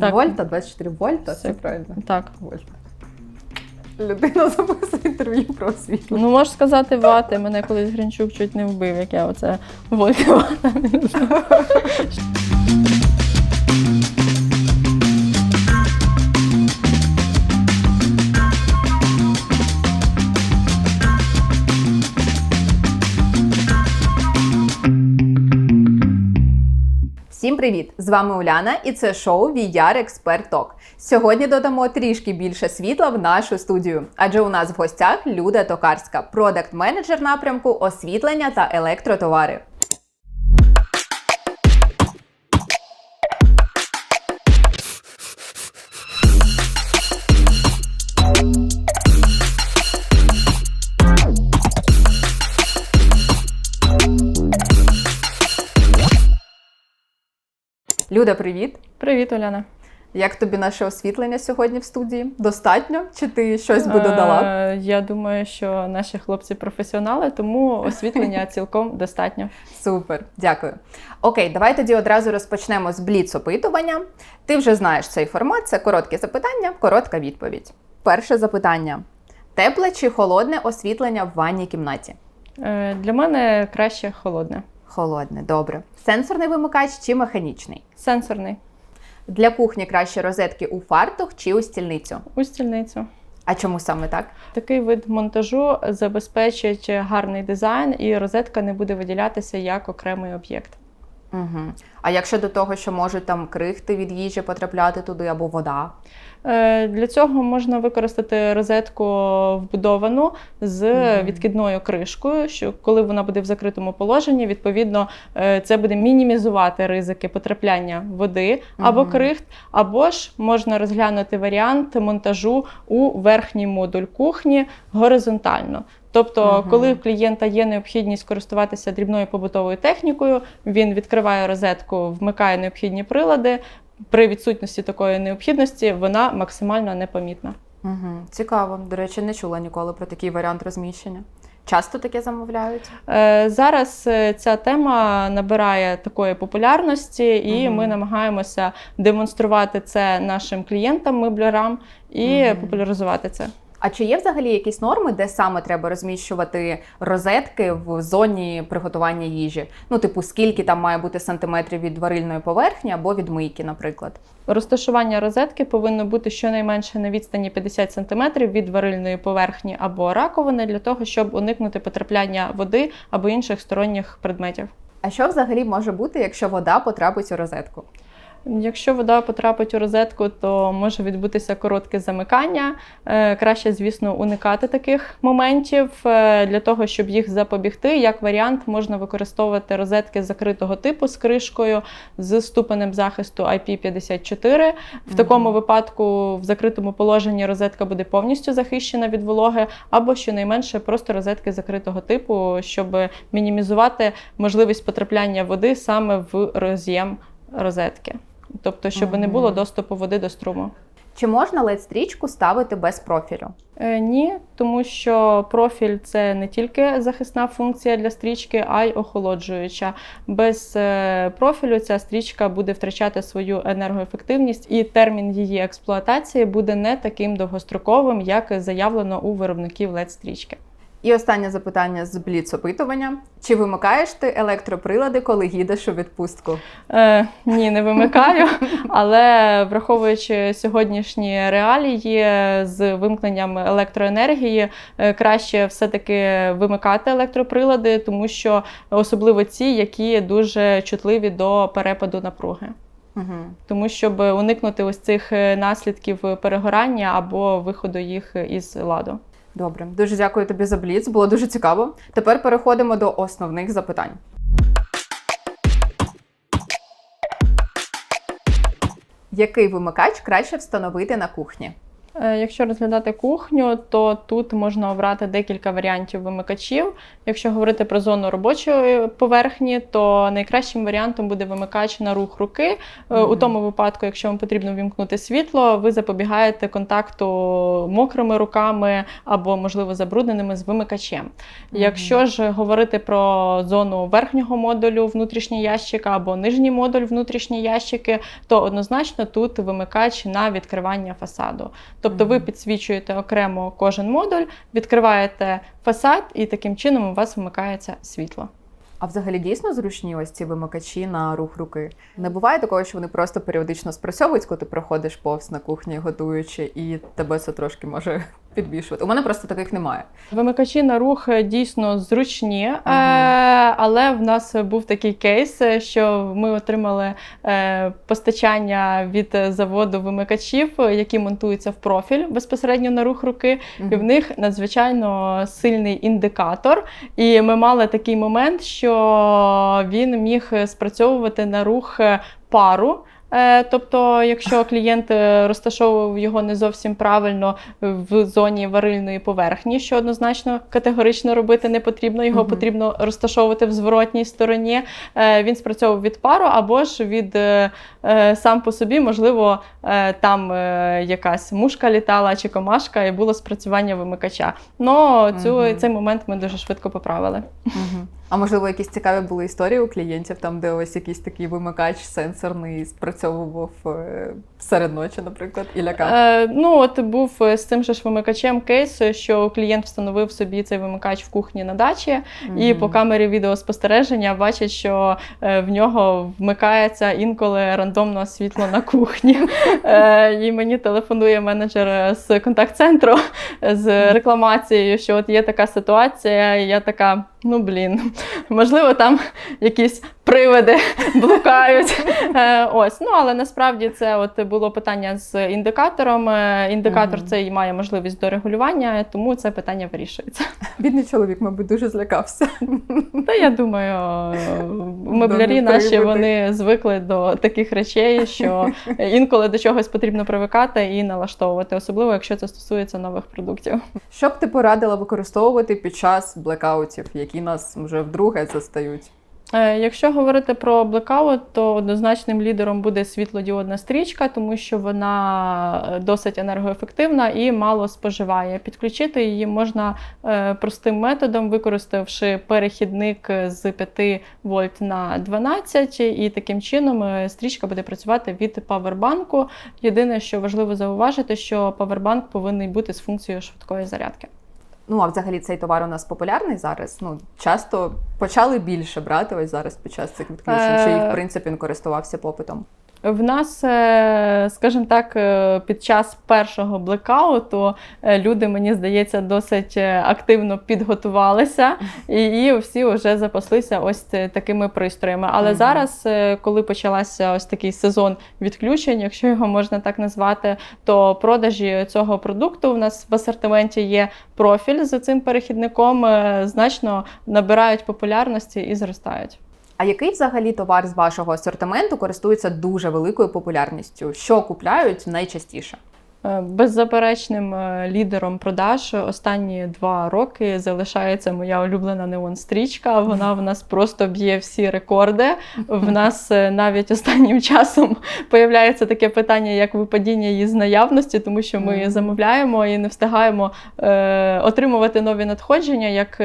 Так. Вольта, 24 вольта, це Все. правильно. Так. Вольта. Людина записує інтерв'ю про освітлення. Ну можеш сказати вати. Мене колись Гринчук чуть не вбив, як я оце волька вата. Привіт! З вами Уляна, і це шоу VR Expert Talk. Сьогодні додамо трішки більше світла в нашу студію, адже у нас в гостях Люда Токарська, продакт-менеджер напрямку освітлення та електротовари. Люда, привіт! Привіт, Оляна. Як тобі наше освітлення сьогодні в студії? Достатньо? Чи ти щось би додала? Е, Я думаю, що наші хлопці професіонали, тому освітлення цілком достатньо. Супер, дякую. Окей, давай тоді одразу розпочнемо з бліц-опитування. Ти вже знаєш цей формат, це коротке запитання, коротка відповідь. Перше запитання: тепле чи холодне освітлення в ванній кімнаті? Е, Для мене краще холодне. Холодне, добре. Сенсорний вимикач чи механічний? Сенсорний Для кухні краще розетки у фартух чи у стільницю. у стільницю. А чому саме так? Такий вид монтажу забезпечить гарний дизайн, і розетка не буде виділятися як окремий об'єкт. Угу. А якщо до того, що можуть там крихти від їжі потрапляти туди або вода? Е, Для цього можна використати розетку вбудовану з відкидною кришкою, що коли вона буде в закритому положенні, відповідно е, це буде мінімізувати ризики потрапляння води або крихт, або ж можна розглянути варіант монтажу у верхній модуль кухні горизонтально. Тобто, Мгм. коли в клієнта є необхідність користуватися дрібною побутовою технікою, він відкриває розетку, вмикає необхідні прилади. При відсутності такої необхідності вона максимально непомітна. Угу. Цікаво. До речі, не чула ніколи про такий варіант розміщення. Часто таке замовляють? Е, Зараз е, ця тема набирає такої популярності, і Мгм. ми намагаємося демонструвати це нашим клієнтам, меблярам і Мгм. популяризувати це. А чи є взагалі якісь норми, де саме треба розміщувати розетки в зоні приготування їжі? Ну, типу, скільки там має бути сантиметрів від варильної поверхні або від мийки, наприклад? Розташування розетки повинно бути щонайменше на відстані 50 см від варильної поверхні або раковини для того, щоб уникнути потрапляння води або інших сторонніх предметів. А що взагалі може бути, якщо вода потрапить у розетку? Якщо вода потрапить у розетку, то може відбутися коротке замикання. Е, Краще, звісно, уникати таких моментів Е, для того, щоб їх запобігти. Як варіант, можна використовувати розетки закритого типу з кришкою з ступенем захисту IP54. В такому випадку в закритому положенні розетка буде повністю захищена від вологи, або щонайменше просто розетки закритого типу, щоб мінімізувати можливість потрапляння води саме в роз'єм розетки. Тобто, щоб не було доступу води до струму. Чи можна led стрічку ставити без профілю? Е, ні, тому що профіль це не тільки захисна функція для стрічки, а й охолоджуюча. Без е, профілю ця стрічка буде втрачати свою енергоефективність, і термін її експлуатації буде не таким довгостроковим, як заявлено у виробників led стрічки. І останнє запитання з бліц-опитування. Чи вимикаєш ти електроприлади, коли їдеш у відпустку? Е, ні, не вимикаю. Але враховуючи сьогоднішні реалії з вимкненням електроенергії, е, краще все-таки вимикати електроприлади, тому що особливо ті, які дуже чутливі до перепаду напруги. Угу. Тому щоб уникнути ось цих е, наслідків перегорання або виходу їх із ладу. Добре, дуже дякую тобі за бліц. Було дуже цікаво. Тепер переходимо до основних запитань. Який вимикач краще встановити на кухні? Е, Якщо розглядати кухню, то тут можна обрати декілька варіантів вимикачів. Якщо говорити про зону робочої поверхні, то найкращим варіантом буде вимикач на рух руки. Е, У тому випадку, якщо вам потрібно вімкнути світло, ви запобігаєте контакту мокрими руками або, можливо, забрудненими з вимикачем. Якщо ж говорити про зону верхнього модулю внутрішній ящик або нижній модуль внутрішні ящики, то однозначно тут вимикач на відкривання фасаду. Тобто ви підсвічуєте окремо кожен модуль, відкриваєте фасад, і таким чином у вас вмикається світло. А взагалі дійсно зручні ось ці вимикачі на рух руки. Не буває такого, що вони просто періодично спрацьовують, коли ти проходиш повз на кухні, готуючи, і тебе це трошки може підбільшувати. У мене просто таких немає. Вимикачі на рух е, дійсно зручні, е, але в нас був такий кейс, е, що ми отримали постачання від заводу вимикачів, які монтуються в профіль безпосередньо на рух руки. І в них надзвичайно сильний індикатор. І ми мали такий момент, що він міг спрацьовувати на рух пару. Е, Тобто, якщо клієнт е, розташовував його не зовсім правильно в зоні варильної поверхні, що однозначно категорично робити не потрібно, його Мгм. потрібно розташовувати в зворотній стороні. Е, Він спрацьовував від пару або ж від сам по собі, можливо, там якась мушка літала чи комашка, і було спрацювання вимикача. Но цю, Мгм. цей момент ми дуже швидко поправили. Мгм. А можливо, якісь цікаві були історії у клієнтів, там, де ось якийсь такий вимикач сенсорний спрацьовував е, серед ночі, наприклад, і лякав. Е, ну, от був е, з цим же ж вимикачем кейс, що клієнт встановив собі цей вимикач в кухні на дачі, і по камері відеоспостереження бачить, що е, в нього вмикається інколи рандомно світло на кухні. Е, і мені телефонує менеджер з контакт-центру з рекламацією, що от є така ситуація, і я така. Ну блін, можливо, там якісь привиди блукають. Е, ось, ну але насправді це от було питання з індикатором. Е, Індикатор цей має можливість до регулювання, тому це питання вирішується. Бідний чоловік, мабуть, дуже злякався. Та я думаю, меблярі наші вони звикли до таких речей, що інколи до чогось потрібно привикати і налаштовувати, особливо якщо це стосується нових продуктів. Що б ти порадила використовувати під час блекаутів, які нас вже вдруге застають? Е, Якщо говорити про блекаут, то однозначним лідером буде світлодіодна стрічка, тому що вона е, досить енергоефективна і мало споживає. Підключити її можна е, простим методом, використавши перехідник з 5 вольт на 12, і таким чином стрічка буде працювати від павербанку. Єдине, що важливо зауважити, що павербанк повинен бути з функцією швидкої зарядки. Ну, а взагалі цей товар у нас популярний зараз. Ну, часто почали більше брати ось зараз під час цих відключень, чи їх, в Е, принципі, він користувався попитом. В нас, е, скажімо так, е, під час першого блекауту е, люди, мені здається, досить активно підготувалися і, і всі вже запаслися ось такими пристроями. Але Мгм. зараз, коли почалася ось такий сезон відключень, якщо його можна так назвати, то продажі цього продукту у нас в асортименті є профіль з цим перехідником, значно набирають популярності і зростають. А який взагалі товар з вашого асортименту користується дуже великою популярністю? Що купляють найчастіше? Е, Беззаперечним е, лідером продаж останні два роки залишається моя улюблена неон-стрічка. Вона в нас просто б'є всі рекорди. В нас е, навіть останнім часом появляється таке питання, як випадіння її з наявності, тому що ми замовляємо і не встигаємо е, отримувати нові надходження. Як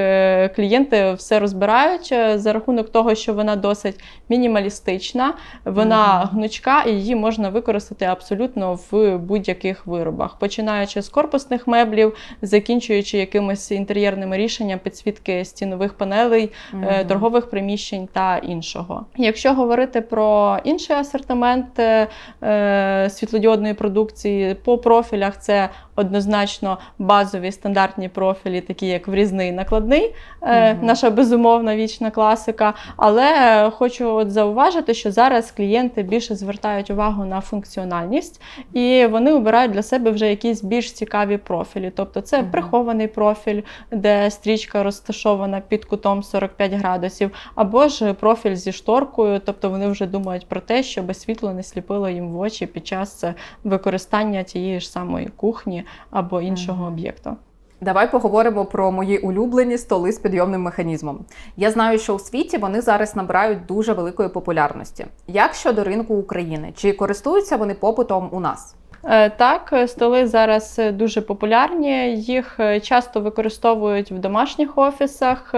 клієнти все розбирають за рахунок того, що вона досить мінімалістична, вона гнучка і її можна використати абсолютно в будь-яких виробах, починаючи з корпусних меблів, закінчуючи якимись інтер'єрними рішенням підсвітки стінових панелей, mm -hmm. торгових приміщень та іншого. Якщо говорити про інший асортимент е, е, світлодіодної продукції, по профілях це однозначно базові стандартні профілі, такі як врізний накладний, Мгм. наша безумовна вічна класика. Але е, хочу от зауважити, що зараз клієнти більше звертають увагу на функціональність, і вони обирають для себе вже якісь більш цікаві профілі. Тобто це Мгм. прихований профіль, де стрічка розташована під кутом 45 градусів, або ж профіль зі шторкою, тобто вони вже думають про те, щоб світло не сліпило їм в очі під час е, використання тієї ж самої кухні або іншого об'єкту. Давай поговоримо про мої улюблені столи з підйомним механізмом. Я знаю, що у світі вони зараз набирають дуже великої популярності. Як щодо ринку України? Чи користуються вони попитом у нас? Е, Так, столи зараз е, дуже популярні. Їх е, часто використовують в домашніх офісах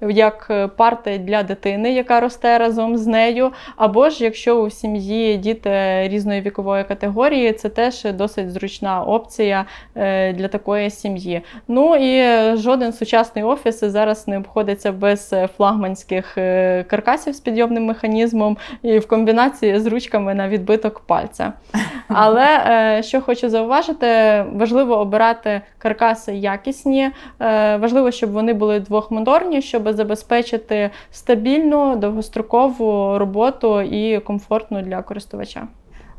як парти для дитини, яка росте разом з нею. Або ж якщо у сім'ї діти різної вікової категорії, це теж досить зручна опція для такої сім'ї. Ну і жоден сучасний офіс зараз не обходиться без флагманських каркасів з підйомним механізмом і в комбінації з ручками на відбиток пальця. Але що хочу зауважити, важливо обирати каркаси якісні. Е, важливо, щоб вони були двохмоторні, щоб забезпечити стабільну довгострокову роботу і комфортну для користувача.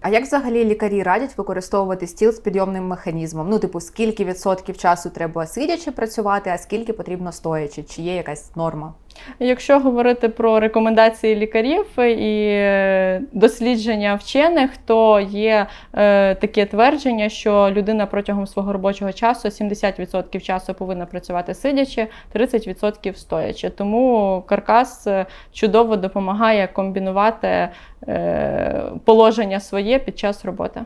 А як взагалі лікарі радять використовувати стіл з підйомним механізмом? Ну, типу, скільки відсотків часу треба сидячи працювати, а скільки потрібно стоячи? Чи є якась норма? Якщо говорити про рекомендації лікарів і е, дослідження вчених, то є е, таке твердження, що людина протягом свого робочого часу 70% часу повинна працювати сидячи, 30% стоячи. Тому каркас е, чудово допомагає комбінувати положення своє під час роботи.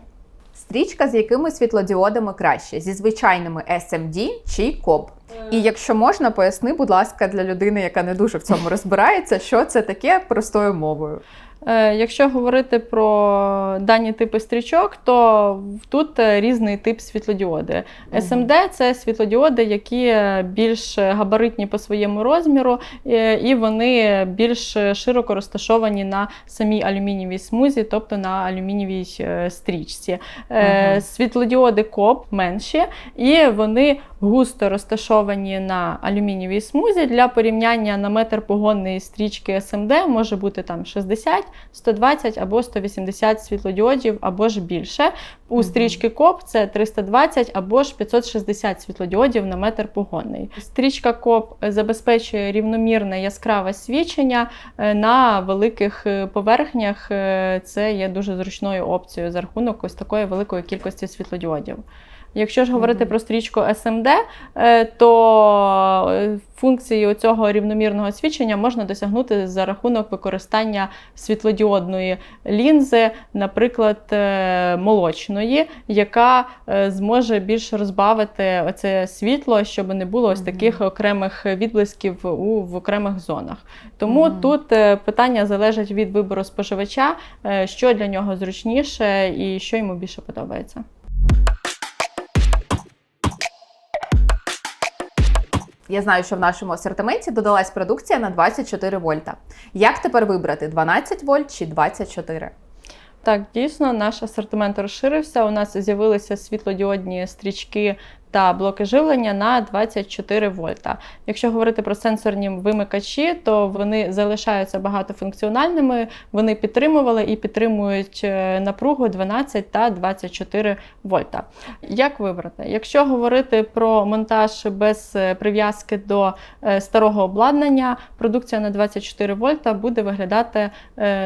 Стрічка з якими світлодіодами краще? Зі звичайними SMD чи COB? І якщо можна, поясни, будь ласка, для людини, яка не дуже в цьому розбирається, що це таке простою мовою. Е, Якщо говорити про дані типи стрічок, то тут е, різний тип світлодіоди. СМД це світлодіоди, які е, більш габаритні по своєму розміру, і вони більш широко розташовані на самій алюмінієвій смузі, тобто на алюмінієвій стрічці. Світлодіоди КОП менші, і вони густо розташовані на алюмінієвій смузі. Для порівняння на метр погонної стрічки СМД може бути там 60, 120 або 180 світлодіодів, або ж більше. У стрічки КОП це 320 або ж 560 світлодіодів на метр погонний. Стрічка КОП забезпечує рівномірне яскраве свічення е, на великих е, поверхнях. Е, Це є дуже зручною опцією за рахунок ось такої великої кількості світлодіодів. Якщо ж говорити про стрічку SMD, е, то е, функції цього рівномірного свічення можна досягнути за рахунок використання світлодіодної лінзи, наприклад, е, молочної, яка зможе більш розбавити оце світло, щоб не було ось таких окремих відблисків у в окремих зонах. Тому Мгм. тут е, питання залежить від вибору споживача, що для нього зручніше і що йому більше подобається. Я знаю, що в нашому асортименті додалась продукція на 24 вольта. Як тепер вибрати 12 вольт чи 24? Так, дійсно, наш асортимент розширився. У нас з'явилися світлодіодні стрічки та блоки живлення на 24 вольта. Якщо говорити про сенсорні вимикачі, то вони залишаються багатофункціональними. Вони підтримували і підтримують е, напругу 12 та 24 вольта. Як вибрати? Якщо говорити про монтаж без е, прив'язки до е, старого обладнання, продукція на 24 вольта буде виглядати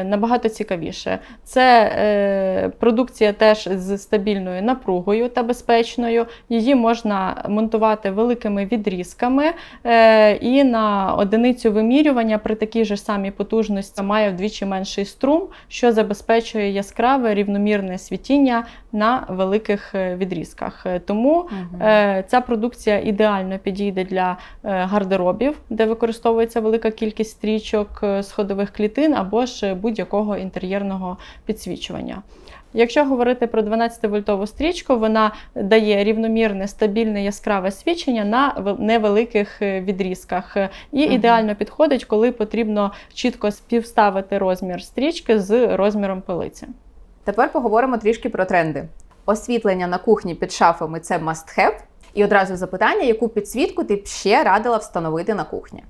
набагато цікавіше. Це продукція теж з стабільною напругою та безпечною. Її можна монтувати великими відрізками, е, і на одиницю вимірювання при такій же самій потужності має вдвічі менший струм, що забезпечує яскраве рівномірне світіння на великих е, відрізках. Е, Тому Е, Ця продукція ідеально підійде для гардеробів, де використовується велика кількість стрічок сходових клітин або ж будь-якого інтер'єрного підсвічування. Якщо говорити про 12-вольтову стрічку, вона дає рівномірне, стабільне яскраве свічення на невеликих е, відрізках і Мгм. ідеально підходить, коли потрібно чітко співставити розмір стрічки з розміром полиці. Тепер поговоримо трішки про тренди. Освітлення на кухні під шафами це must have. І одразу запитання, яку підсвітку ти б ще радила встановити на кухні?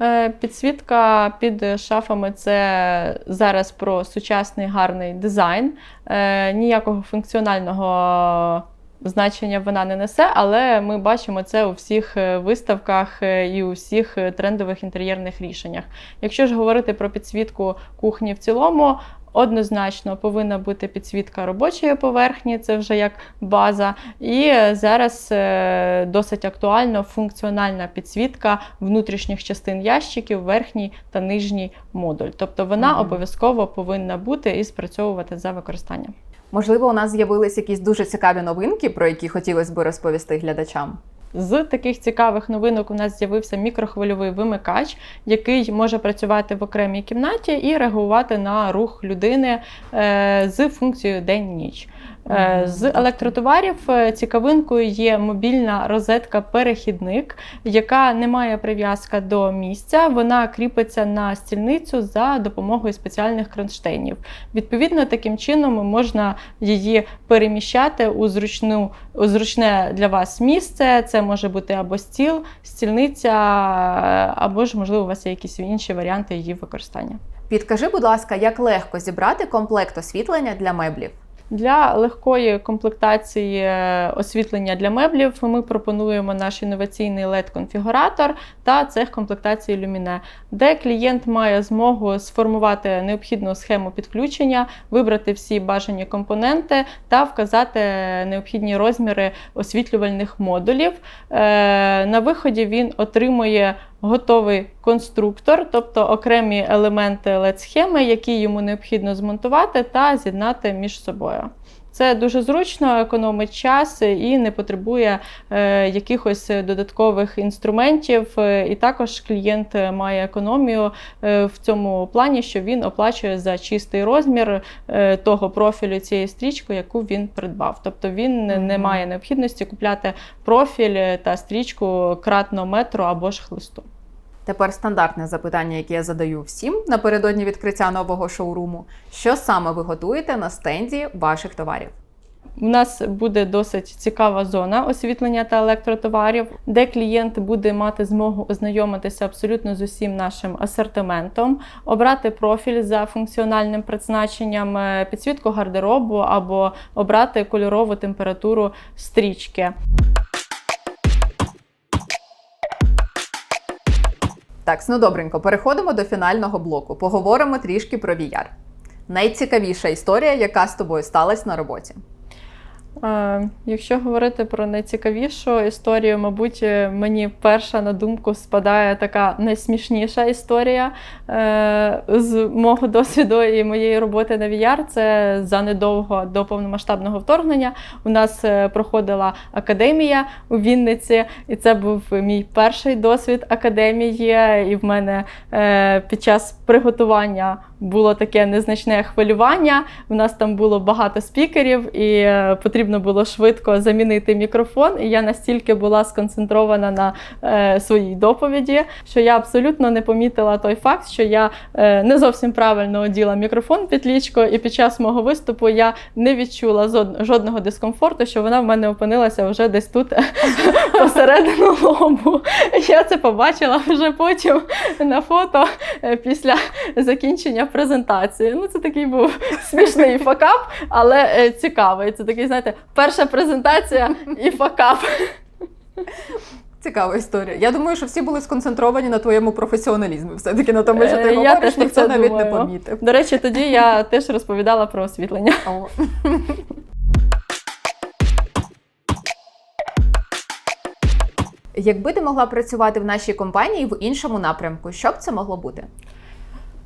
Е, Підсвітка під шафами це зараз про сучасний гарний дизайн. Е, Ніякого функціонального значення вона не несе, але ми бачимо це у всіх е, виставках і у всіх трендових інтер'єрних рішеннях. Якщо ж говорити про підсвітку кухні в цілому. Однозначно повинна бути підсвітка робочої поверхні, це вже як база. І зараз е, досить актуально функціональна підсвітка внутрішніх частин ящиків, верхній та нижній модуль. Тобто вона Мгм. обов'язково повинна бути і спрацьовувати за використанням. Можливо, у нас з'явились якісь дуже цікаві новинки, про які хотілося б розповісти глядачам. З таких цікавих новинок у нас з'явився мікрохвильовий вимикач, який може працювати в окремій кімнаті і реагувати на рух людини е, з функцією день-ніч. Е. З електротоварів е, цікавинкою є мобільна розетка-перехідник, яка не має прив'язка до місця. Вона кріпиться на стільницю за допомогою спеціальних кронштейнів. Відповідно, таким чином можна її переміщати у зручну у зручне для вас місце. Це може бути або стіл, стільниця, е, або ж, можливо, у вас є якісь інші варіанти її використання. Підкажи, будь ласка, як легко зібрати комплект освітлення для меблів? Для легкої комплектації е, освітлення для меблів ми пропонуємо наш інноваційний LED-конфігуратор та цех комплектації Lumine, де клієнт має змогу сформувати необхідну схему підключення, вибрати всі бажані компоненти та вказати необхідні розміри освітлювальних модулів. Е, На виході він отримує готовий конструктор, тобто окремі елементи LED-схеми, які йому необхідно змонтувати та з'єднати між собою. Це дуже зручно, економить час і не потребує е, якихось додаткових інструментів. Е, І також клієнт має економію е, в цьому плані, що він оплачує за чистий розмір того профілю цієї стрічки, яку він придбав. Тобто він не має необхідності купляти профіль та стрічку кратно метру або ж хлисту. Тепер стандартне запитання, яке я задаю всім напередодні відкриття нового шоуруму. Що саме ви готуєте на стенді ваших товарів? У нас буде досить цікава зона освітлення та електротоварів, де клієнт буде мати змогу ознайомитися абсолютно з усім нашим асортиментом, обрати профіль за функціональним призначенням, е, підсвітку гардеробу або обрати кольорову температуру стрічки. Так, ну добренько, переходимо до фінального блоку. Поговоримо трішки про VR. Найцікавіша історія, яка з тобою сталася на роботі. Якщо говорити про найцікавішу історію, мабуть, е, мені перша на думку спадає така найсмішніша історія е, з мого досвіду і моєї роботи на VR. Це занедовго до повномасштабного вторгнення. У нас е, проходила академія у Вінниці, і це був мій перший досвід академії. І в мене під час приготування було таке незначне хвилювання. У нас там було багато спікерів, і е, потрібно було швидко замінити мікрофон. І я настільки була сконцентрована на е, своїй доповіді, що я абсолютно не помітила той факт, що я е, не зовсім правильно оділа мікрофон під лічко, і під час мого виступу я не відчула жодного дискомфорту, що вона в мене опинилася вже десь тут посередину лобу. Я це побачила вже потім на фото е, після закінчення презентації. Ну, це такий був смішний факап, але е, цікавий. Це такий, знаєте, перша презентація і факап. Цікава історія. Я думаю, що всі були сконцентровані на твоєму професіоналізмі. Все-таки на тому, що ти Е, я говориш, ніхто навіть думаю. не помітив. До речі, тоді я теж розповідала про освітлення. О. Якби ти могла працювати в нашій компанії в іншому напрямку, що б це могло бути?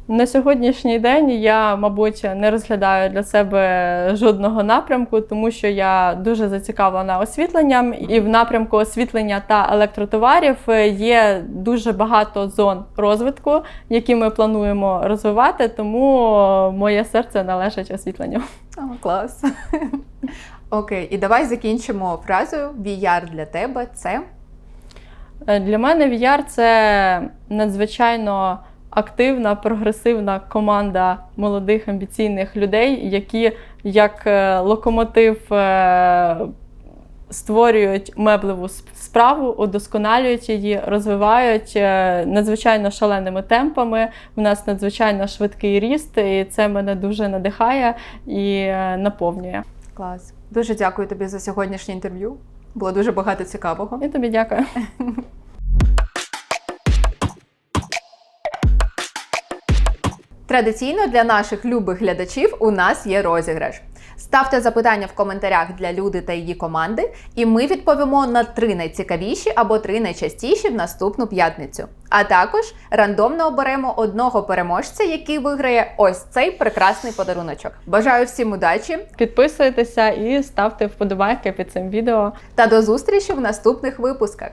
На сьогоднішній день я, мабуть, не розглядаю для себе жодного напрямку, тому що я дуже зацікавлена освітленням, і в напрямку освітлення та електротоварів є дуже багато зон розвитку, які ми плануємо розвивати. Тому моє серце належить освітленню. О, клас. Окей, і давай закінчимо фразою VR для тебе це. Е, Для мене VR – це надзвичайно активна, прогресивна команда молодих амбіційних людей, які як е, локомотив. е, Створюють меблеву справу, удосконалюють її, розвивають е, надзвичайно шаленими темпами. У нас надзвичайно швидкий ріст, і це мене дуже надихає і наповнює. Клас. Дуже дякую тобі за сьогоднішнє інтерв'ю. Було дуже багато цікавого. І тобі дякую. Традиційно для наших любих глядачів у нас є розіграш. Ставте запитання в коментарях для люди та її команди, і ми відповімо на три найцікавіші або три найчастіші в наступну п'ятницю. А також рандомно оберемо одного переможця, який виграє ось цей прекрасний подаруночок. Бажаю всім удачі Підписуйтеся і ставте вподобайки під цим відео. та до зустрічі в наступних випусках.